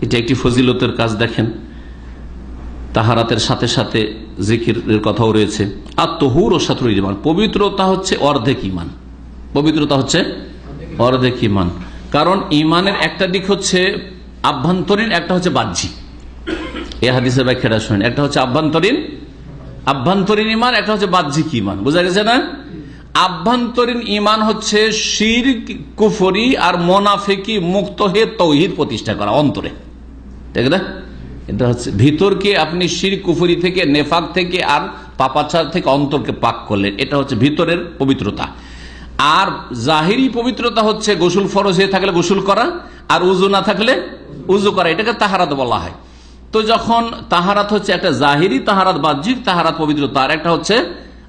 এটা একটি ফজিলতের কাজ দেখেন। তাহারাতের সাথে সাথে জিকিরের কথাও রয়েছে। আর তহুর ও সাতুর ইমান। পবিত্রতা হচ্ছে অর্ধেক ইমান। পবিত্রতা হচ্ছে অর্ধেক ইমান। কারণ ইমানের একটা দিক হচ্ছে আভ্যন্তরীণ, একটা হচ্ছে বাহ্যিক। এ হাদিসের ব্যাখ্যাটা শুনেন। একটা হচ্ছে আভ্যন্তরীণ আভ্যন্তরীণ ইমান, একটা হচ্ছে বাহ্যিক ইমান। বোঝা গেছে না? আভ্যন্তরীণ ইমান হচ্ছে শির কুফরি আর মোনাফেকি মুক্ত হয়ে তৌহিদ প্রতিষ্ঠা করা, অন্তরে। ঠিক না? এটা হচ্ছে ভিতরকে আপনি শির কুফুরি থেকে, নেফাক থেকে আর পাপাচার থেকে অন্তরকে পাক করলেন। এটা হচ্ছে ভিতরের পবিত্রতা। আর জাহিরি পবিত্রতা হচ্ছে গোসুল ফরজ হয়ে থাকলে গোসুল করা, আর উজু না থাকলে উজু করা। এটাকে তাহারাত বলা হয়। তো যখন তাহারাত হচ্ছে একটা জাহিরি তাহারাত বাহ্যিক তাহারাত পবিত্রতা, আর একটা হচ্ছে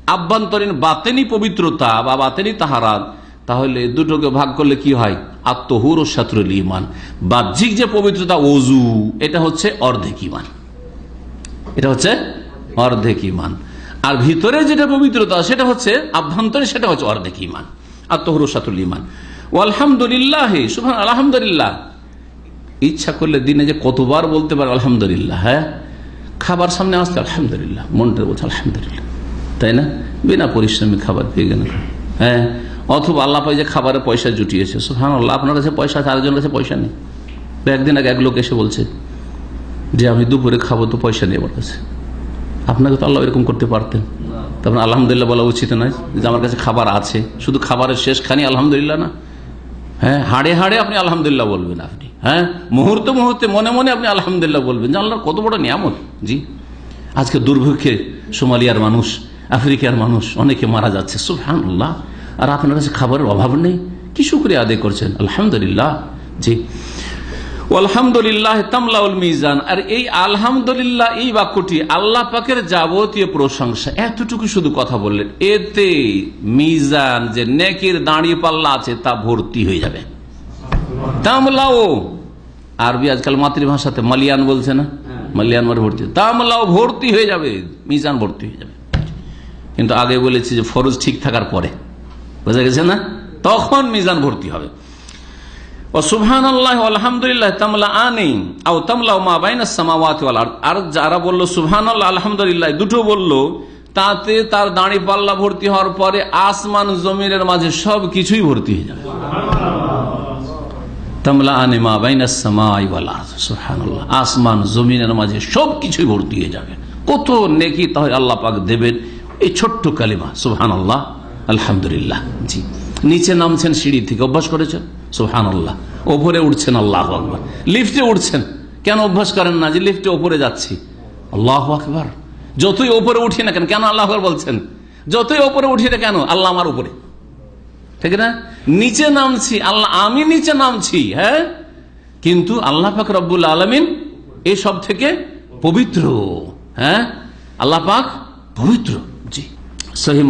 আভ্যন্তরীণ বাতেনি পবিত্রতা বা বাতেনি তাহারাত, তাহলে দুটোকে ভাগ করলে কি হয়? আত্মহুর ও শাত্রুল ইমান বাহ্যিক যে পবিত্রতা অজু এটা হচ্ছে অর্ধেক ইমান এটা হচ্ছে অর্ধেক ইমান আর ভিতরে যেটা পবিত্রতা, সেটা হচ্ছে আভ্যন্তরে সেটা হচ্ছে অর্ধেক ইমান আত্মহুর ও শাত্রুল ইমান ও আলহামদুলিল্লাহ সুহান আলহামদুলিল্লাহ। ইচ্ছা করলে দিনে যে কতবার বলতে পারে, আলহামদুলিল্লাহ হ্যাঁ? খাবার সামনে আসতে আলহামদুলিল্লাহ, মনটা বলছে আলহামদুলিল্লাহ। তাই না? বিনা পরিশ্রমী খাবার পেয়ে গেলেন। হ্যাঁ? অথবা আল্লাহ পাই যে খাবারের পয়সা জুটিয়েছে সুহান আল্লাহ আপনার কাছে পয়সা আছে, আরেকজনের কাছে পয়সা নেই। একদিন আগে এক লোক এসে বলছে যে, আমি দুপুরে খাব, তো পয়সা নেই আমার কাছে। আপনাকে তো আল্লাহ এরকম করতে পারতেন। তারপর আলহামদুলিল্লাহ বলা উচিত নয় যে, আমার কাছে খাবার আছে। শুধু খাবারের শেষখানি আলহামদুলিল্লাহ না। হ্যাঁ হাড়ে হাড়ে আপনি আলহামদুলিল্লাহ বলবেন আপনি। হ্যাঁ মুহূর্তে মুহূর্তে মনে মনে আপনি আলহামদুলিল্লাহ বলবেন যে, আল্লাহর কত বড় নিয়ামত। জি, আজকে দুর্ভিক্ষে সোমালিয়ার মানুষ, আফ্রিকার মানুষ, অনেকে মারা যাচ্ছে। সুফহানুল্লাহ আর আপনার কাছে খাবারের অভাব নেই? কি শুক্রিয়া আদায় করছেন? আলহামদুলিল্লাহ। জি। আলহামদুলিল্লাহ তামলাউল মিজান। আর এই আলহামদুলিল্লাহ, এই বাক্যটি আল্লাহ পাকের যাবতীয় প্রশংসা। এতটুকু শুধু কথা বললেন। এতে মিজান যে দাঁড়িয়ে পাল্লা আছে, তা ভর্তি হয়ে যাবে। তামলাও আরবি আজকাল মাতৃভাষাতে মালিয়ান বলছে না? মালিয়ান মানে ভর্তি। তামলাও ভর্তি হয়ে যাবে। মিজান ভর্তি হয়ে যাবে। কিন্তু আগে বলেছি যে ফরজ ঠিক থাকার পরে। বোঝা গেছে না? তখন মিজান ভর্তি হবে। ও আলহামদুলিল্লাহ তামলা আলহামদুলিল্লাহ, দুটো বলল, তাতে তার হওয়ার পরে আসমান জমিনের মাঝে সব কিছুই ভর্তি হয়ে যাবে। আনে মা বাইনা আসমান জমিনের মাঝে ভর্তি হয়ে যাবে। কত নেকি তাহলে আল্লাহ পাক দেবেন এই ছোট্ট কালিমা সুবহান আল্লাহ আলহামদুলিল্লাহ। জি। নিচে নামছেন সিঁড়ি থেকে। অভ্যাস করেছেন? সুহান আল্লাহ ওপরে উঠছেন আল্লাহ আকবর। লিফটে উঠছেন। কেন অভ্যাস করেন না যে লিফটে ওপরে যাচ্ছি? আল্লাহ আকবর। যতই ওপরে উঠি না কেন কেন আল্লাহ আকবর বলছেন? যতই ওপরে উঠি না কেন, আল্লাহ আমার উপরে। ঠিক না? নিচে নামছি, আল্লাহ, আমি নিচে নামছি হ্যাঁ? কিন্তু আল্লাহ পাক রব্বুল আলমিন এসব থেকে পবিত্র হ্যাঁ? আল্লাহ পাক পবিত্র। জি। সহি